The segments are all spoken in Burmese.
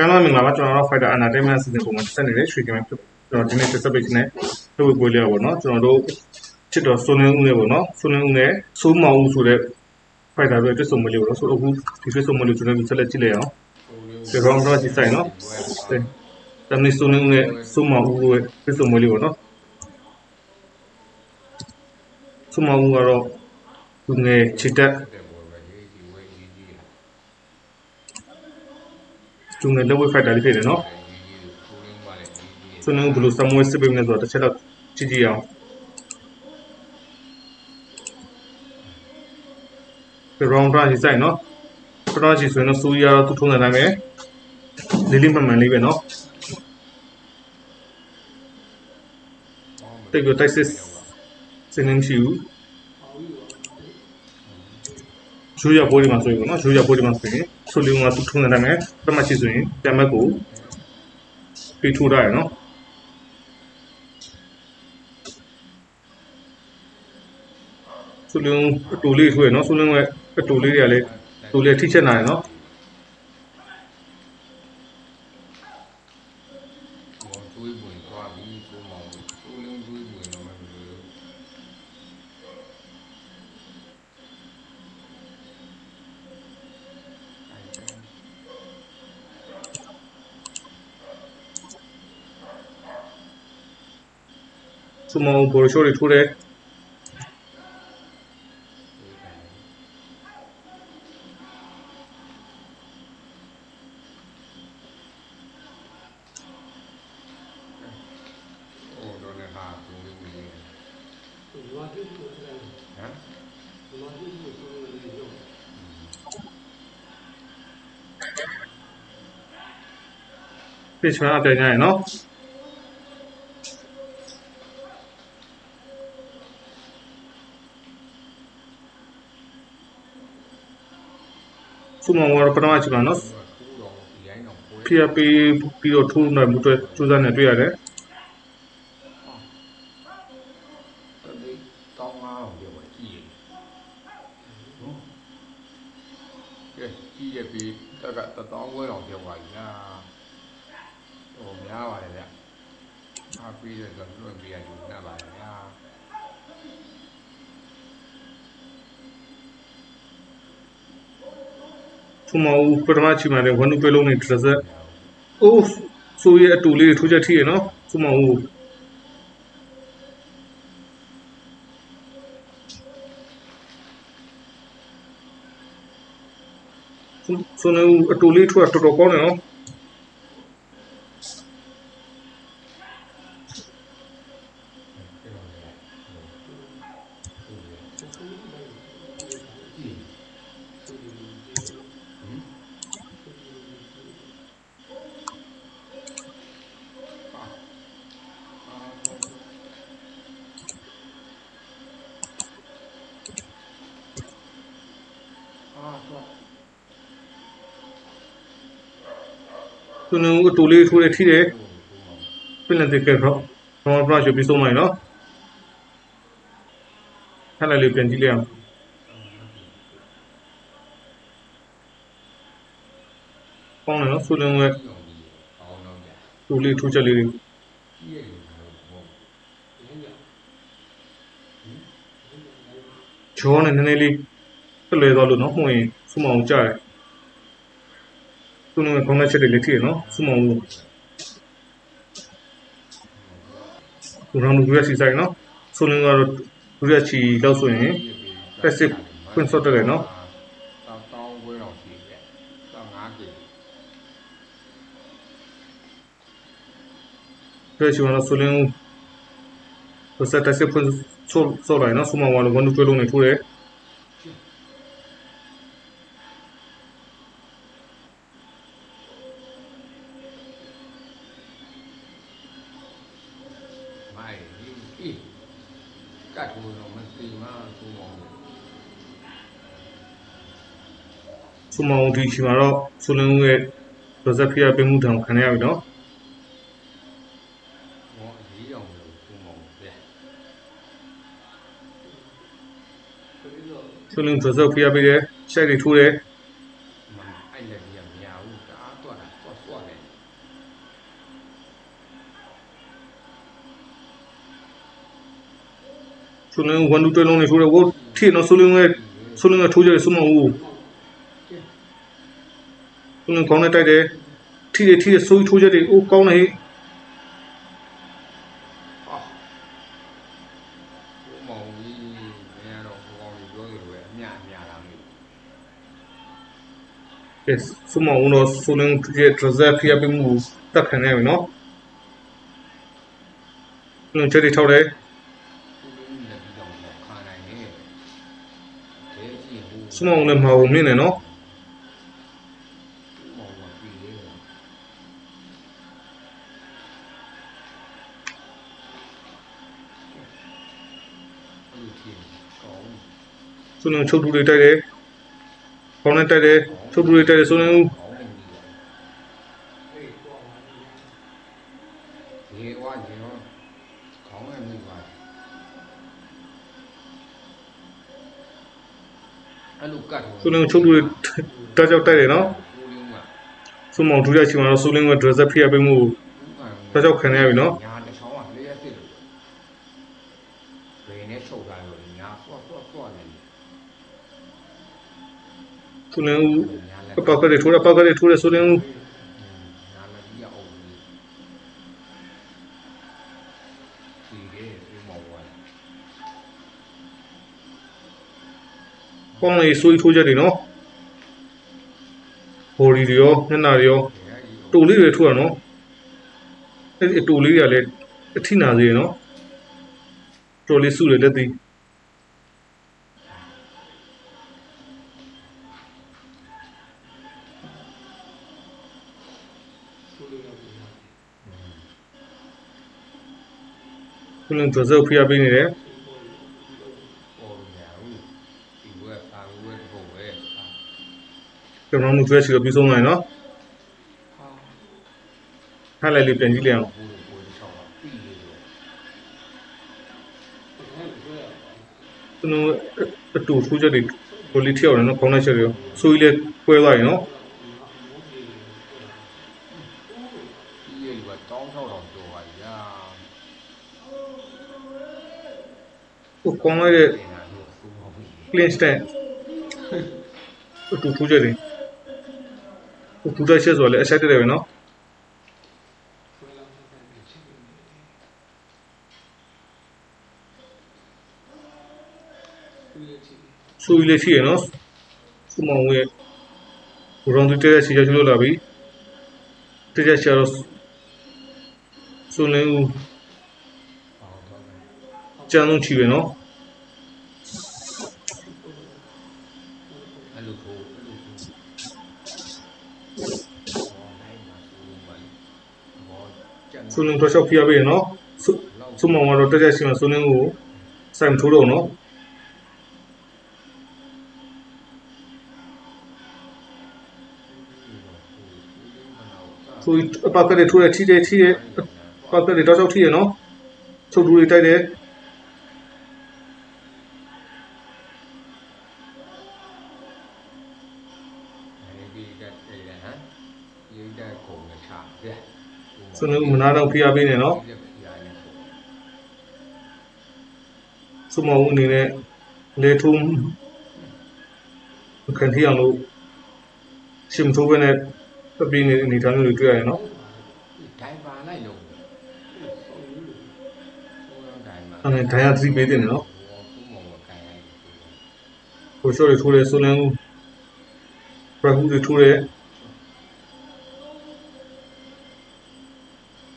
ကမ်းမမင်္ဂလာပါကျွန်တော်တို့ Fighter Entertainment အစီအစဉ်ပုံမှန်ဆက်နေတဲ့ရွှေကမ်းဖြစ်ကျွန်တော်ဒီနေ့တက်ဆက်ပေးခြင်းနဲ့လုပ်ဝေပွဲလေးပါပေါ့နော်ကျွန်တော်တို့ချစ်တော်စိုးနေဦးနဲ့ပေါ့နော်စိုးနေဦးနဲ့စိုးမောင်ဦးဆိုတဲ့ Fighter တွေတက်ဆုံမလေးပေါ့နော်ဆိုတော့အခုဒီတက်ဆုံမလေးကျွန်တော်တို့ဆက်လက်ကြည့်လိုက်အောင်ဒီ round တော့ကြည့်ဆိုင်နော်တမီစိုးနေဦးနဲ့စိုးမောင်ဦးရဲ့တက်ဆုံမလေးပေါ့နော်စိုးမောင်ဦးကတော့သူငယ်ချစ်တ က်သူငယ်လက်ဝဲ Fighter လေးဖြစ်တယ်နော်ဆွေးနွေးဘယ်လိုစမွေးစစ်ပေးမလဲဆိုတော့တစ်ချက်တော့ကြည့်ကြည့်အောင်ဒီ round ထားရေးဆိုင်နော်ပထမချီဆိုရင်တော့စူရီယာတော့သူ့ထုံးတဲ့အတိုင်းပဲလေးလေးမှန်မှန်လေးပဲနော်တိတ်ပြီးတိုက်စစ်စင်းနေမရှိဘူး ဂျူရပိုးဒီမှာဆိုရင်နော်ဂျူရပိုးဒီမှာဆိုရင်ဆိုလီကသူ့ထုံးတဲ့အတိုင်းပဲပထမချီဆိုရင်တမက်ကိုပြီးထိုးထားရနော်ဆူလင်းအတူလေးထွေးနော်ဆူလင်းရဲ့အတူလေးတွေကလည်းတူလေးထိချက်နိုင်နော် တွေးဝင်သွားပြီကိုမောင်ကိုလုံးတွေးဝင်တော့မလို့ ဆူမောဘော်ရှိုးတွေထိုးတယ်ဟိုတော့လည်းဟာကိုလုံးဝင်ဟမ် ပြစ် ချွမ်းအပြန်ကြရနော်ဆူမောကတော့ပထမချီမှာနော်ကိုတော့ဒီတိုင်းတော့ကိုဖိအားပေးပြီးတော့ထိုးနိုင်မှုအတွက်စူးစမ်းနေတွေ့ရတယ်တတိတောင်းအောင်ပြောပါကြည့်နော်ကဲကြည့်ရပြီတက်ကတတောင်းဝဲတော်ပြောပါညာဟိုများပါတယ်ဗျအားပြီးတဲ့ဆိုလွှင့်ပြရယူနေပါတယ်ညာ ဆူမောပထမချီမှာလည်းဝန်းနုတွဲလုံးနေတစ်စက်အိုးဆူရဲ့အတူလေးတွေထိုးချက်ထိရနော်ဆူမောဦးဆူနေဦးအတူလေးထိုးတာတော်တော်ကောင်းတယ်နော် အာတော့ သူနအတူလေးထိုးတယ်ထိတယ်ပြင်လက်တဲ့ကတော့ဘာမှ brush ပြီးဆုံးမိုင်းနော်ခက်လိုက်လေးပြန်ကြည့်လိုက်အောင်ကောင်းတယ်နော်ဆူလင်းရဲ့အောင်တော့ကြာတူလေးထိုးချက်လေးတွေကြည့်ရတယ်ဘုံဂျောနဲ့နည်းနည်းလေးပြလွယ်သွားလို့နော်မှုရင်ဆူမောင်ကြားတယ် သူနကခေါင်းနဲ့ချက်တွေလေးထိတယ်နော်ဆူမောင်လို့ဘူရောင်လူရစီဆိုင်နော်ဆူလင်းကတော့လူရချီလောက်ဆိုရင် passive ဖွင့်စော့တက်တယ်နော်တောင်းတောင်းဝဲတော်ရှိတယ်တောင်းငါးကြိမ်ပြည့်ချင်တော့ဆူလင်းကိုစက်တက်စစ်ဖွင့်စော့စော့လိုက်နော်ဆူမောင်ကလည်းဝန်တူတွဲလုံးနေထိုးတယ် ဆိုမောင်ဒီချီမှာတော့ဆိုလင်းဦးရဲ့ရောဇက်ဖီယာပြင်မှုထောင်ခံရပြီနော်ဆိုလင်းရောဇက်ဖီယာပေးတယ်ချက်တွေထိုးတယ်ဆိုလင်းဝန်ဒူတဲလုံးနေထိုးတယ်ဝိုးထိနော်ဆိုလင်းရဲ့ဆိုလင်းကထိုးကြတယ်ဆိုမောင်ဦး ဆိုလင်းကောင်းနဲ့တိုက်တယ်ထိတယ်ထိတယ်ဆိုးထိုးကြတယ်အိုးကောင်းတယ်ဟေးဟာဘုမောင်ကြီးမင်းကတော့ဘုကောင်ကြီးပြောသလိုပဲအမြအမြလာမျိုးကဲစုမဦးတော့ဆိုလင်းရဲ့ဒရဇက်ဖိရပေးမှုတက်ခံနေပြီနော်ဆိုလင်းချက်တွေထောက်တယ်သူတို့လည်းဒီကောင်ကခါနိုင်နေတယ်ကြီးဟိုစုမဦးလည်းမဟုတ်မြင်နေနော် အဲ့ဒီทีကောင်းဆိုလင်းချုပ်တူတွေတိုက်တယ်ကောင်းနဲ့တိုက်တယ်ချုပ်တူတွေတိုက်တယ်ဆိုလင်းဦးကောင်းနေပြီရေဝါရေရောကောင်းနေပြီပါအဲ့လိုကတ်ဆိုလင်းချုပ်တူတွေတက်ကြောက်တိုက်တယ်နော်လူလုံးကစုမောင်ထူးရချီမှာတော့ဆိုလင်းကဒရဇက်ဖိရပေးမှုတက်ကြောက်ခံရပြီနော် ဆိုလင်းဦးညာလည်းအပောက်ကလေးထိုးတယ်ပောက်ကလေးထိုးတယ်ဆိုလင်းဦးညာလည်းပြအောင်ဒီလေဒီမောင်ဝါကောင်းလေးဆိုးထိုးချက်တွေနော်ဘော်ဒီတွေရောမျက်နှာတွေရောတူလေးတွေထိုးရနော်အဲ့ဒီအတူလေးတွေကလည်းအထိနာစေရနော်တော်လေးစုတယ်လက်သေး ခုလုံးဒရဇက်ဖိရပေးနေတယ်ပေါ်ညာဦးဒီဘက်အာဝဲဘုံပဲကျွန်တော်တို့ကျွဲချီတော့ပြီးဆုံးနိုင်နော်ဟာဟလိုက်လေးပြန်ကြည့်လိုက်အောင်ဘူဘူတစ်ချောင်းကပြီးလေလို့ကျွန်တော်အတူထိုးချက်တွေကိုလေးထည့်အောင်နော်ခေါင်းလိုက်ချက်တွေရောဆိုးကြီးလေးပွဲသွားရင်နော် ပြီးလေကတောင်းထောက်တော့တော်ပါရာ ဟို ကောင်းလိုက်တဲ့တင်တာလို့သူ့မောင်ကြီး clean stand အတူထိုးချက်တွေဟိုထူတိုက်ချက်ဆိုတော့လည်းအဆက်တက်တယ်ပဲနော်ဆိုးကြီးလေးရှိရနော်စမောင်ဝဲရောင်းတူတဲ့စီချက်ချလို့လာပြီတဲ့ချက်ချတော့ဆိုလင်းဦးဟောတော့တယ် ကျန်းလုံးချီပဲနော်အဲ့လိုကိုအဲ့လိုကိုဟောနိုင်မှာသူ့မောင်ဘောကျန်ဆိုလင်းတော့ရှောက်ပြရပြီနော်ဆိုလောက်ဆိုမောင်ကတော့တက်ချက်ရှိမှဆိုလင်းကိုစိုက်မထိုးတော့နော်ဆိုအပတ်ကလေးထိုးရထိတယ်ထိတယ်အပတ်ကလေးတော့ရှောက်ထိရနော်ချုပ်တူတွေတိုက်တယ် ဆိုလင်းမနာတော့ဖိရပေးနေနော်ဒီကပြာနေဆိုဆိုမောင်အနေနဲ့လေထုံးခံထီအောင်လို့ရှင်မထိုးဘဲနဲ့ပပင်းနေအနေထားမျိုးတွေတွေ့ရတယ်နော်ဒီတိုင်းပါလိုက်လို့ဆိုတော့တိုင်းပါအဲ့ဒါဒိုင်ယာသတိပေးတယ်နော်သူ့မောင်ကခိုင်းလိုက်ဟိုရှော့တွေထိုးတယ်ဆိုလင်းဦးဘရဟူတွေထိုးတယ်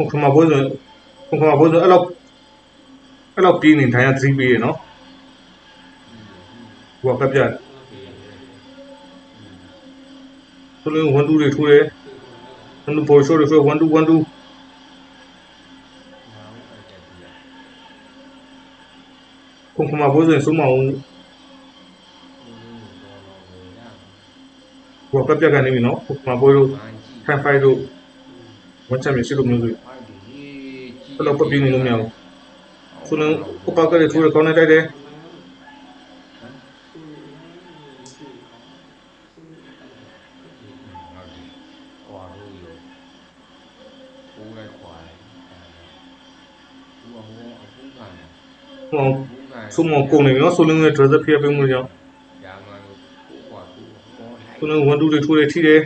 ဟိုခမဘောဇဟိုခမဘောဇအဲ့လောက်အဲ့လောက်ပြင်းနေဒိုင်ယာသတိပေးရနော်ဟိုကပြတ်ဆိုလင်းဝန်တူတွေထိုးတယ်ဝန်တူဘောရှော့တွေထိုးဝန်တူဝန်တူနောက်အဲ့တဲ့ပြာခုခမဘောဇဆိုမအောင်ဘူးတော့တော့ရဟိုကပြတ်ကနေပြီနော်ခုခမဘောတို့ဘာကြည့်ဖန်ဖိုက်တို့ဝန်ချမ်းမရှိလို့မျိုးတွေအဲ့ဒီကြီး အဲ့လောက်ပပြင်းနေလို့မရဘူးဆိုလင်းဥပကတွေထိုးတယ်ကောင်းနေတိုက်တယ်ဟုတ်တယ်ကွာလို့ရောထိုးလိုက်ခွာလိုက်ဘူးဟောအပူခံတယ်ဟောဘူးကဆိုမောကုန်နေပြီနော်ဆိုလင်းရဲ့ dress ဖိအားပေးမှုတွေကြောင့်ရာမန်ကိုကိုကွာသူ့ပေါ်လိုက်ဆိုလင်းဝန်တူတွေထိုးတယ်ထိတယ်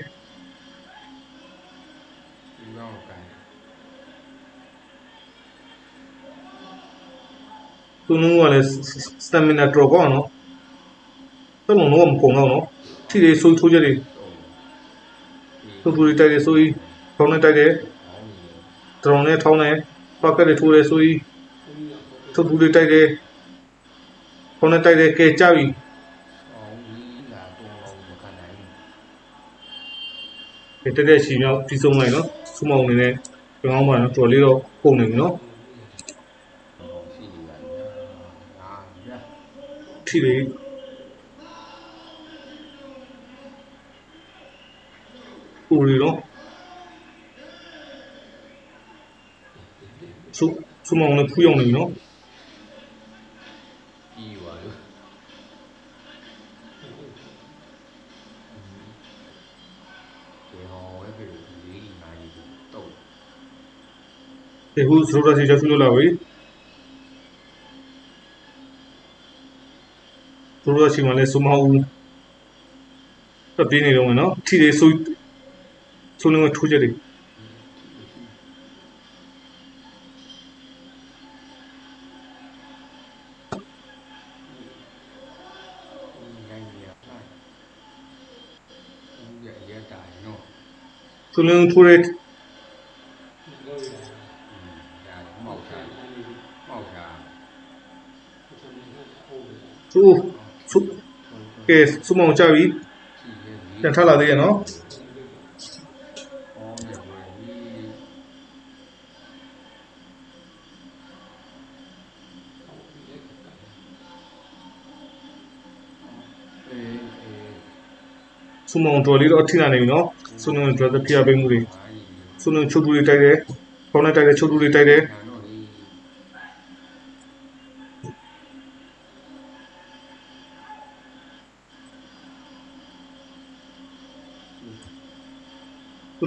ဆိုလင်းကလည်း stamina drop ကောင်းနော်တော့လုံးတော့မကုန်တော့နော်ထိတယ်ဆိုထိုးချက်တွေတော့ထိုးထိုးတွေတိုက်တယ်ဆိုပြီးခေါင်းနဲ့တိုက်တယ်ဟောင်းနေဒရုံနဲ့ထောင်းတယ်ပတ်ကက်တွေထိုးတယ်ဆိုပြီးထိုးထိုးတွေတိုက်တယ်ခေါင်းနဲ့တိုက်တယ်ကဲကြပြီဟောင်းကြီးလာတော့မခံနိုင်ကဲတက်တဲ့ချီမြောက်ပြီးဆုံးလိုက်နော်စမောင်နေနဲ့ကြောင်းပါနော်တော်လေးတော့ကုန်နေပြီနော် ထိတယ်ပူရီနော်ဆုစမောင်နဲ့ဖူးရောက်နေပြီနော်ပြီးသွားလို့ဒီဟောင်းဝဲပြေလေးနိုင်တော့ဒီခုစရိုးရစီချက်ဆူလို့လာပြီ စရိုးရစီမှာလဲစမောင်ဦးပြပြနေတော့မယ်နော်ထိတယ်ဆိုဆိုလုံးကထိုးချက်တွေနိုင်ရလိုက်ဦးရဲ့ရက်တာနော်ဆိုလုံးထိုးတဲ့ ကဲစမောင်ကြပြီပြန်ထလာသေးရဲ့နော်ဟောနေဝဲဒီအေးအေးစမောင်တော်လေးတော့အထိလာနေပြီနော်ဆိုလုံး dress ပြပေးမှုတွေမာကြီးဆိုလုံးချုပ်တူတွေတိုက်တယ်ခေါင်းနဲ့တိုက်တယ်ချုပ်တူတွေတိုက်တယ်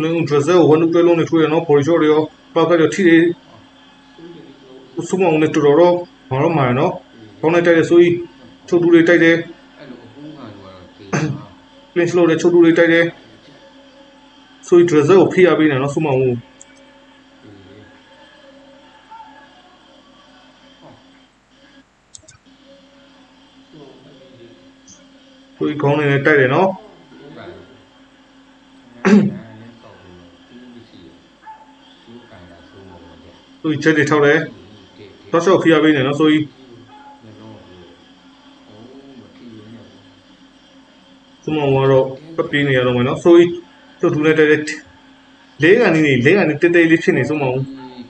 ညာတော့ဒီဆိုလုံး dress ကိုဝန်တူတွဲလုံးနဲ့ထိုးရနော် body shot တွေရောပောက်ကရောထိတယ်စမောင်နဲ့တော်တော်တော့ဘာတော့မှာနော်ခေါင်းနဲ့တိုက်တယ်ဆိုပြီးချုပ်တူတွေတိုက်တယ်အဲ့လိုအပူးခံတော့တေးပါ clean slow နဲ့ချုပ်တူတွေတိုက်တယ်ဆိုပြီး dress ကိုဖိအားပေးနေနော်စမောင်ကိုတေးဆိုပြီးခေါင်းနဲ့တိုက်တယ်နော် ဘူးကလည်းကောက်လို့ဘူးရှိဘူးကန်တာသုံးလို့ရတယ် ဆိုပြီးချက်တွေထောက်တယ်တေးတော့ရှော့ဖိအားပေးနေနော်ဆိုပြီးညလုံးဘူးဟိုမထီရနေဘူးစမောင်ကတော့ပပီးနေရတော့မယ်နော်ဆိုပြီးချုပ်တူနဲ့တိုက်တယ်လေးကနေနေလေးကနေတိတ်တိတ်လေးဖြစ်နေစမောင်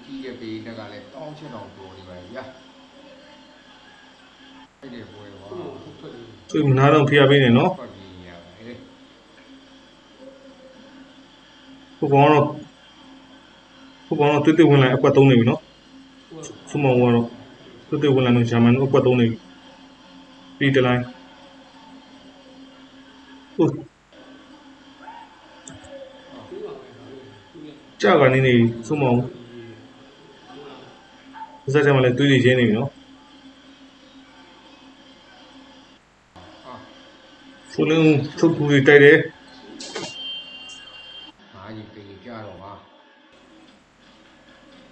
ကြီးရဲ့ပေတက်ကလည်းတောင်းချက်တော်ပေါ်နေပါရအဲ့ဒီပွဲပါဆိုပြီးမနာတော့ဖိအားပေးနေနော်ပတ်ပြီးရပါဟဲ့ဟိုကောင်ကတော့ ဟိုကောင်ကတော့တိတ်တိတ်ဝင်လာအကွက်သုံးနေပြီနော်စမောင်ကတော့တိတ်တိတ်ဝင်လာတော့ဂျာမန်အကွက်သုံးနေပြီပြီးတလိုင်းဟုတ်ကြာကနေနေစမောင်စက်ကြမှာလည်းတွေးနေချင်းနေပြီနော်ဟာဆိုလုံးချုပ်တူတွေတိုက်တယ် မာကြီးပေကြတော့ပါ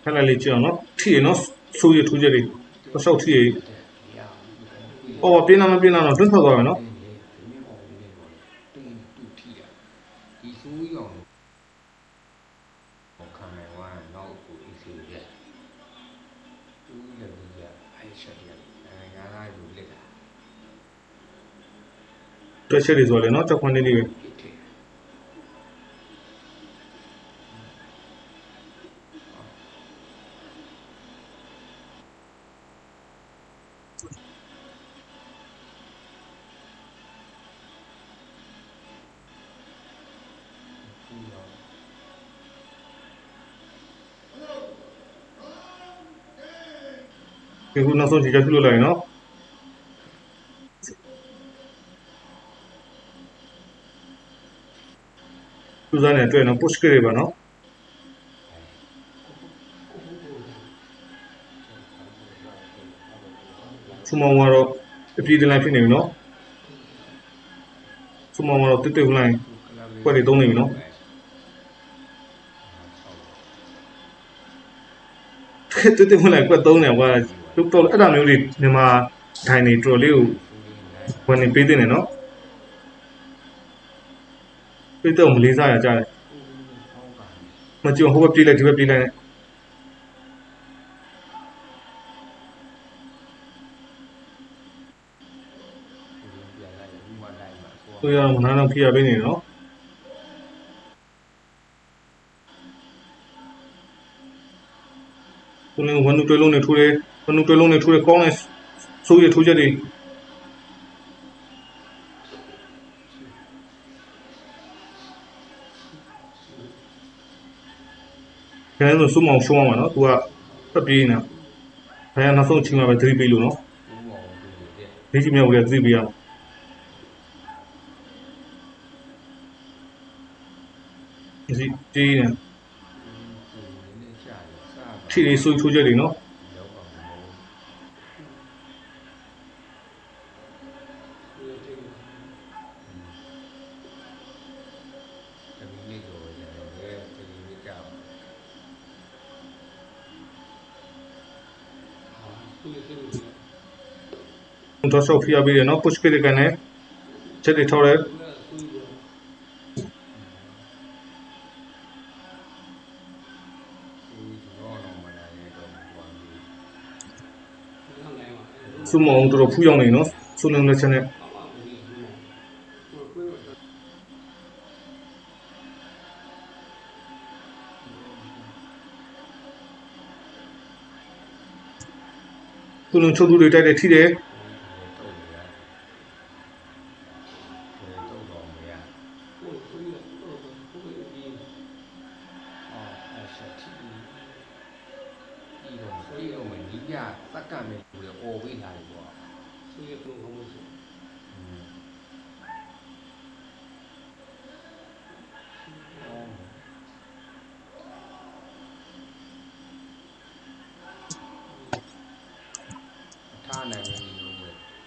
ခက်လိုက်လေးကြည့်အောင်နော်ထိရနော်ဆိုးရထူးချက်တွေတော့ရှောက်ထိရရဟောပြင်းလာမပြင်းလာတော့တွန်းထွက်သွားမယ်နော်တင်းလေတင်းအောင်လေးပေါ်တင်းတူထီတာဒီဆိုးရောင်ဟောခံရဝါနောက်ကိုအစီရတူလည်းရအိုက်ချက်ရငါးသားယူလက်တာတွက်ချက်တွေဆိုလဲနော်ကြောက်ခွန်းလေးလေးပဲ ဒီခုနောက်ဆုံးချိန်ချက်ပြုလုပ်လိုက်ရင်နော်သူစားနေတွေ့နော် push ကြရပါနော်စူမောင်ကတော့အပြေးတလိုင်းဖြစ်နေပြီနော်စူမောင်ကတော့တစ်တစ်လိုင်းကွက်တွေသုံးနေပြီနော်တစ်တစ်လိုင်းကွက်သုံးနေကွာ တို့တော့အဲ့ဒါမျိုးတွေမြန်မာဒိုင်နေတော်လေးကိုဝင်နေပေးတဲ့နေနော်ပြတော့မလေးစားရကြတယ်မကြုံဟိုဘက်ပြေးလိုက်ဒီဘက်ပြေးလိုက်နဲ့သူရမနာတော့ဖိရပေးနေနော်သူလည်းဝန်နူတွဲလုံးနဲ့ထိုးတယ်ဝ န်နူတွဲလုံးနဲ့ထိုးတယ်ကောင်းတယ်ဆိုးရထိုးချက်တွေကျန်တဲ့စုမောင်ရှုံးအောင်ပါနော်သူကတက်ပြေးနေတာဘယ်နောက်ဆုံးချိန်မှာပဲသတိပေးလို့နော်ဒီချိန်မြောက်လည်းသတိပေးရအောင်ဒီတီးနေထိလေးဆိုးထိုးချက်တွေနော် တော့ဆော့ဖိရပေးတယ်နော် push ပေးတဲ့ကန်နဲ့ချက်တွေထောက်တယ်စုမောင်တို့တော့ဖူးရောက်နေနော်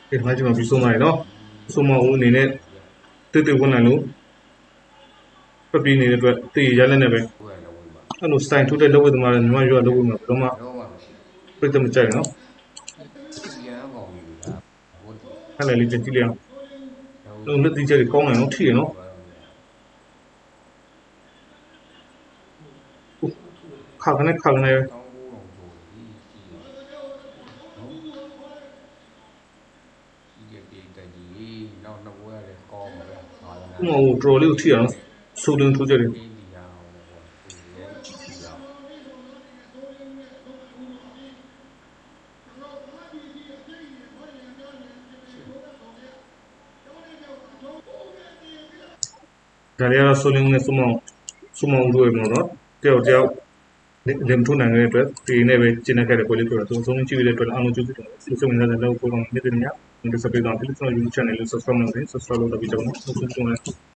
ဒီမှာကျွန်တော်ပြီးဆုံးသွားပြီနော်ဆုံးမဦးအနေနဲ့တိတ်တိတ်ဝင်လာလို့ပပီနေတဲ့အတွက်တေးရလက်နဲ့ပဲဘယ်လိုဝင်ပါအဲ့လိုစတိုင်ထုတ်တဲ့လုပ်ဝဲသမားတွေမြန်မာရွာလုပ်ဝဲမှာဘယ်တော့မှတော့မှမရှိပြတ်တမကြိုက်နော်ဘူးရန်ကောင်ယူတာဟုတ်တယ်အဲ့လည်းလေးကြည့်လိုက်အောင်လုံးလက်တိကျတွေကောင်းတယ်နော်ထိရနော်ခါကနေခါကနေ တောင်းဖို့တော့ဆိုဒီဒီ ဒီဒီတကြီးနောက်နောက်ဝဲလည်းကောင်းပါပဲဟာလာဥမဟိုဒရော်လေးကိုထိရအောင်ဆိုတင်ထိုးချက်တွေဒီဒီအောင်ပေါ့ဒီရဲ့ဒီအောင်ဒါတွေကတော့ဆိုလင်းနဲ့စုမောင်စုမောင်တို့ရဲ့ပေါ့နော်တယောက်တယောက်လင်ထုနိုင်တဲ့အတွက်ဒီနေ့ပဲကျင်းနေခဲ့တဲ့ကိုလေးပြောတော့သုံးကြည့်ရတဲ့အတွက်အားလုံးကျေးဇူးတင်ပါတယ်ကျေးဇူးတင်တဲ့လောက်ကိုတော့မြင်တဲ့ညဒီ စပီတော့ဒီလိုကျွန်တော် YouTube channel လေး subscribe လုပ်နေ subscribe လုပ်တော့ပြီးတော့နော်ဆုတောင်း